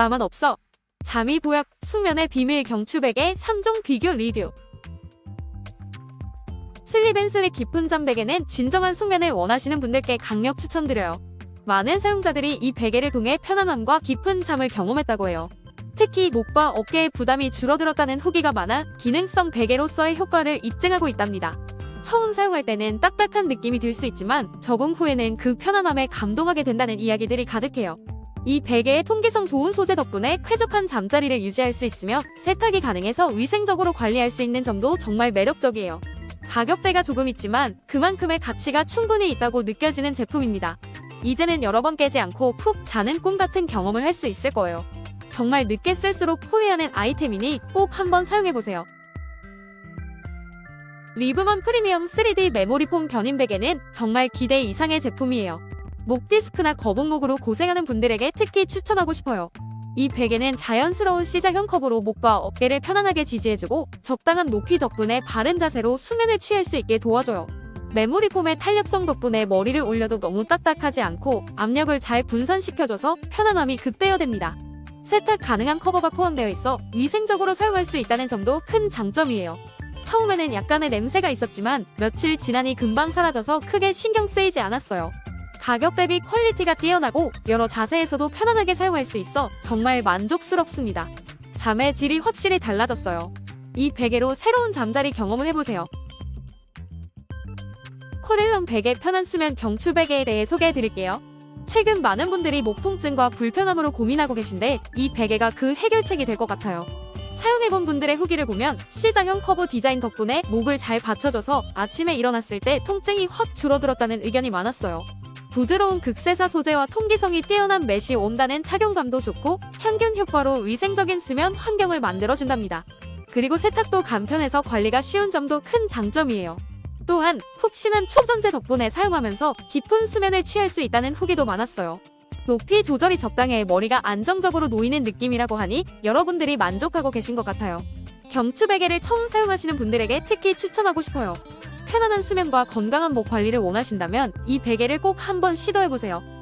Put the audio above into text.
나만 없어. 잠이 보약, 숙면의 비밀 경추베개 3종 비교 리뷰. 슬립앤슬립 깊은 잠 베개는 진정한 숙면을 원하시는 분들께 강력 추천드려요. 많은 사용자들이 이 베개를 통해 편안함과 깊은 잠을 경험했다고 해요. 특히 목과 어깨의 부담이 줄어들었다는 후기가 많아 기능성 베개로서의 효과를 입증하고 있답니다. 처음 사용할 때는 딱딱한 느낌이 들 수 있지만 적응 후에는 그 편안함에 감동하게 된다는 이야기들이 가득해요. 이 베개의 통기성 좋은 소재 덕분에 쾌적한 잠자리를 유지할 수 있으며 세탁이 가능해서 위생적으로 관리할 수 있는 점도 정말 매력적이에요. 가격대가 조금 있지만 그만큼의 가치가 충분히 있다고 느껴지는 제품입니다. 이제는 여러 번 깨지 않고 푹 자는 꿈 같은 경험을 할 수 있을 거예요. 정말 늦게 쓸수록 후회하는 아이템이니 꼭 한번 사용해보세요. 리브먼 프리미엄 3D 메모리폼 견인 베개는 정말 기대 이상의 제품이에요. 목 디스크나 거북목으로 고생하는 분들에게 특히 추천하고 싶어요. 이 베개는 자연스러운 C자형 컵으로 목과 어깨를 편안하게 지지해주고 적당한 높이 덕분에 바른 자세로 수면을 취할 수 있게 도와줘요. 메모리 폼의 탄력성 덕분에 머리를 올려도 너무 딱딱하지 않고 압력을 잘 분산시켜줘서 편안함이 극대화됩니다. 세탁 가능한 커버가 포함되어 있어 위생적으로 사용할 수 있다는 점도 큰 장점이에요. 처음에는 약간의 냄새가 있었지만 며칠 지나니 금방 사라져서 크게 신경 쓰이지 않았어요. 가격 대비 퀄리티가 뛰어나고 여러 자세에서도 편안하게 사용할 수 있어 정말 만족스럽습니다. 잠의 질이 확실히 달라졌어요. 이 베개로 새로운 잠자리 경험을 해보세요. 코렐런 베개 편한 수면 경추 베개에 대해 소개해 드릴게요. 최근 많은 분들이 목 통증과 불편함으로 고민하고 계신데 이 베개가 그 해결책이 될 것 같아요. 사용해본 분들의 후기를 보면 C자형 커버 디자인 덕분에 목을 잘 받쳐줘서 아침에 일어났을 때 통증이 확 줄어들었다는 의견이 많았어요. 부드러운 극세사 소재와 통기성이 뛰어난 매시 온다는 착용감도 좋고 향균 효과로 위생적인 수면 환경을 만들어준답니다. 그리고 세탁도 간편해서 관리가 쉬운 점도 큰 장점이에요. 또한 푹신한 충전재 덕분에 사용하면서 깊은 수면을 취할 수 있다는 후기도 많았어요. 높이 조절이 적당해 머리가 안정적으로 놓이는 느낌이라고 하니 여러분들이 만족하고 계신 것 같아요. 경추 베개를 처음 사용하시는 분들에게 특히 추천하고 싶어요. 편안한 수면과 건강한 목 관리를 원하신다면 이 베개를 꼭 한번 시도해보세요.